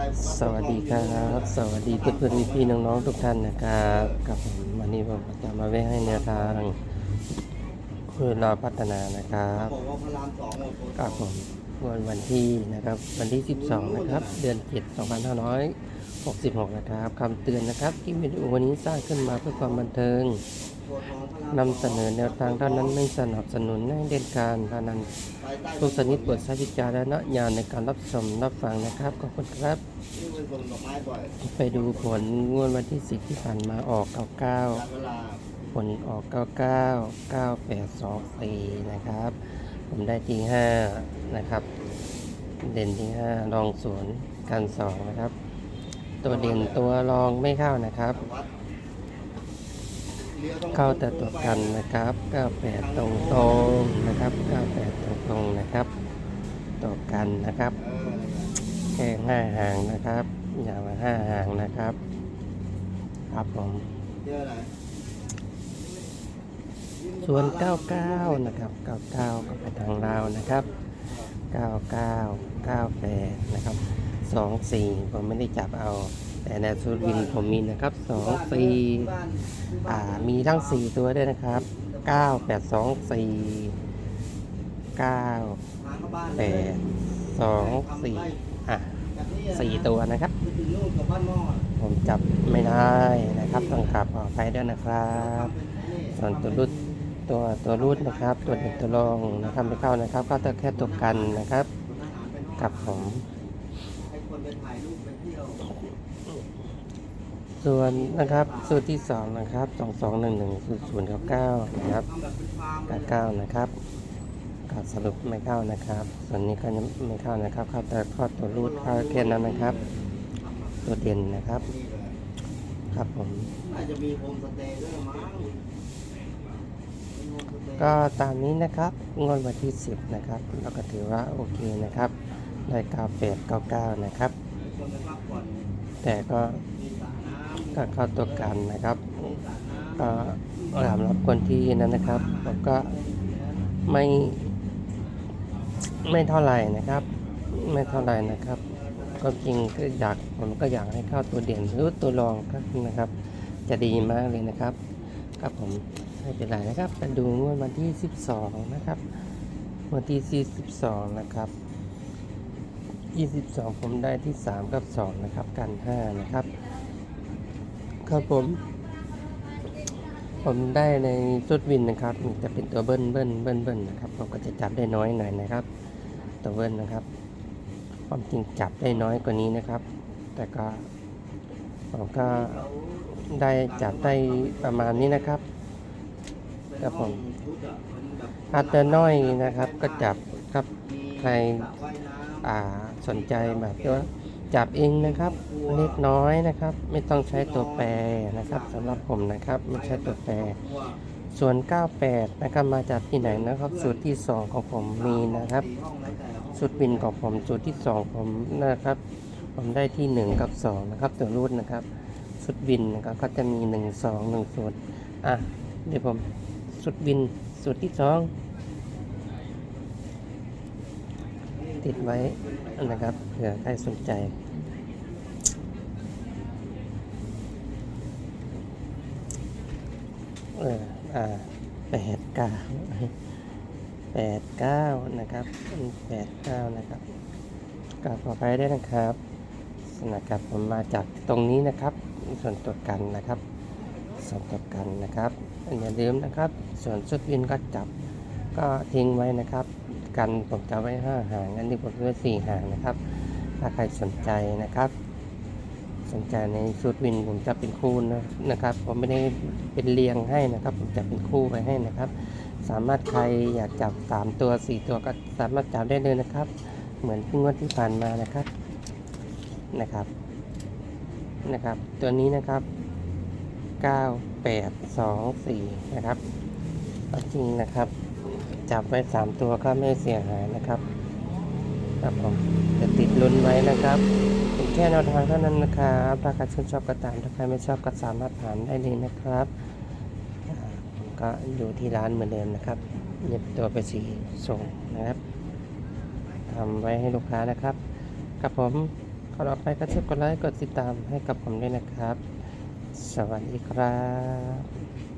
อะไรสวัสดีครับ สวัสดีเพื่อนๆพี่ๆน้องๆทุกท่านนะครับกับผมวันนี้ผมจะมาแวะให้แนวทางเพื่อเราพัฒนานะครับบอกว่าพระรามสองหมดโคตรกับผมวันวันที่นะครับ วันที่ 12 นะครับ เดือน 7 2566 นะครับคำเตือนนะครับที่วิดีโอวันนี้สร้างขึ้นมาเพื่อความบันเทิงโคตร นำเสนอแนวทางเท่านั้นไม่สนับสนุนให้เล่นการพนันไปใต้ทุกชนิดบทใช้วิจารณญาณในการรับชมรับฟังนะครับขอบคุณครับ ไปดูผลงวดวันที่สิบที่ผ่านมาออกจาก99เวลาผลออก 99 9824 นะครับ ผมได้ที่ 5 นะครับ เด่นที่ 5 รองศูนย์กัน2นะครับ ตัวเด่นตัวรองไม่เข้านะครับ เลี้ยวต้องเข้าแต่ตัวกันนะครับ98ตรงตรงนะครับ98ตรงตรงนะครับตัวกันนะครับแค่ห้าห่างนะครับ อย่างละห้าห่างนะครับ ครับผมส่วน 99 นะครับ 99 ก็ไปทางลานะครับ 99 98 นะครับ 24 ผมไม่ได้จับเอา แต่ในสูตรวินผมมีนะครับ24อ่ามีทั้ง4ตัวด้วยนะครับ9 8 2 4 9ทางเข้าบ้าน8 2 4อะสี่ตัวนะครับ ผมจับไม่ได้นะครับต้องกลับขอไปด้วยนะครับส่วนตัวรุดตัวตัวรุดนะครับ ตัวเด็กตัวรองนะครับไม่เข้านะครับ ก็จะแค่ตัวกันนะครับกับผม ส่วนนะครับสูตรที่สองนะครับสองสองหนึ่งหนึ่งศูนย์ศูนย์เก้าเก้านะครับทำแบเป็นฟาร์มเลเก้าเก้านะครับก็สรุปไม่เข้านะครับ ส่วนนี้ก็ยังไม่เข้านะครับเข้าแต่ข้อตัวรูดข้าแค่นั้นนะครับ ตัวเด่นนะครับ ครับผมก็ตามนี้นะครับงวดวันที่ 10 นะครับ เราก็ถือว่าโอเคนะครับได้9899 นะครับ แต่ก็มีสระน้ำก็เข้าตัวกันนะครับ ก็สำหรับคนที่นั้นนะครับผมก็ไม่ไม่เท่าไหร่นะครับ ไม่เท่าไหร่นะครับ ก็จริงก็อยากผมก็อยากให้เข้าตัวเด่นหรือตัวรองครับนะครับ จะดีมากเลยนะครับครับผมไม่เป็นไรนะครับไปดูงวดวันที่ 12 นะครับ วันที่ 42 นะครับ 22 ผมได้ที่ 3 กับ 2 นะครับ กัน 5 นะครับ ครับผม ผมได้ในชุดวินนะครับมันจะเป็นตัวเบิ้ลเบิ้ลเบิ้ลเบิ้ลนะครับผมก็จะจับได้น้อยหน่อยนะครับ ตัวเบิ้ลนะครับ ความจริงจับได้น้อยกว่านี้นะครับ แต่ก็ผมก็ได้จับได้ประมาณนี้นะครับครับผมอาจจะน้อยนะครับก็จับครับใคร สนใจแบบว่าจับเองนะครับเล็กน้อยนะครับ ไม่ต้องใช้ตัวแปรนะครับสำหรับผมนะครับไม่ใช่ตัวแปร ส่วน 98 นะครับมาจากที่ไหนนะครับ สูตรที่ 2 ของผมมีนะครับ สูตรวินของผมสูตรที่ 2 ผมนะครับ ผมได้ที่ 1 กับ 2 นะครับตัวรูดนะครับสูตรวินนะครับก็จะมี 1 2 1สูตรอะเดี๋ยวผมสูตรวินสูตรที่ 2 ติดไว้นะครับเผื่อใครสนใจ เอออ่าแปดเก้าแปดเก้านะครับแปดเก้านะครับกราบขออภัยด้วยนะครับนะครับผมมาจากตรงนี้นะครับ ส่วนตัวกันนะครับ ส่วนตัวกันนะครับอย่าลืมนะครับ ส่วนชุดวินก็จับก็ทิ้งไว้นะครับ กันผมจะไว้ห้าหางอันนี้ผมไว้สี่หางนะครับ ถ้าใครสนใจนะครับ สนใจในชุดวินผมจะเป็นคู่นะนะครับ ผมไม่ได้เป็นเรียงให้นะครับ ผมจะเป็นคู่ไปให้นะครับ สามารถใครอยากจับสามตัวสี่ตัวก็สามารถจับได้เลยนะครับ เหมือนงวดที่ผ่านมานะครับนะครับนะครับ ตัวนี้นะครับเก้าแปดสองสี่นะครับจริงนะครับ จับไว้สามตัวก็ไม่เสียหายนะครับ ครับผมจะติดลุ้นไว้นะครับเป็นแค่แนวทางเท่านั้นนะครับถ้าใครชื่นชอบก็ตามถ้าใครไม่ชอบก็สามารถผ่านได้เลยนะครับ ก็อยู่ที่ร้านเหมือนเดิมนะครับเย็บตัวไปสีส่งนะครับทำไว้ให้ลูกค้านะครับครับผมขก่อนออกไปก็ช่วยกดไลค์กดติดตามให้กับผมด้วยนะครับ สวัสดีครับ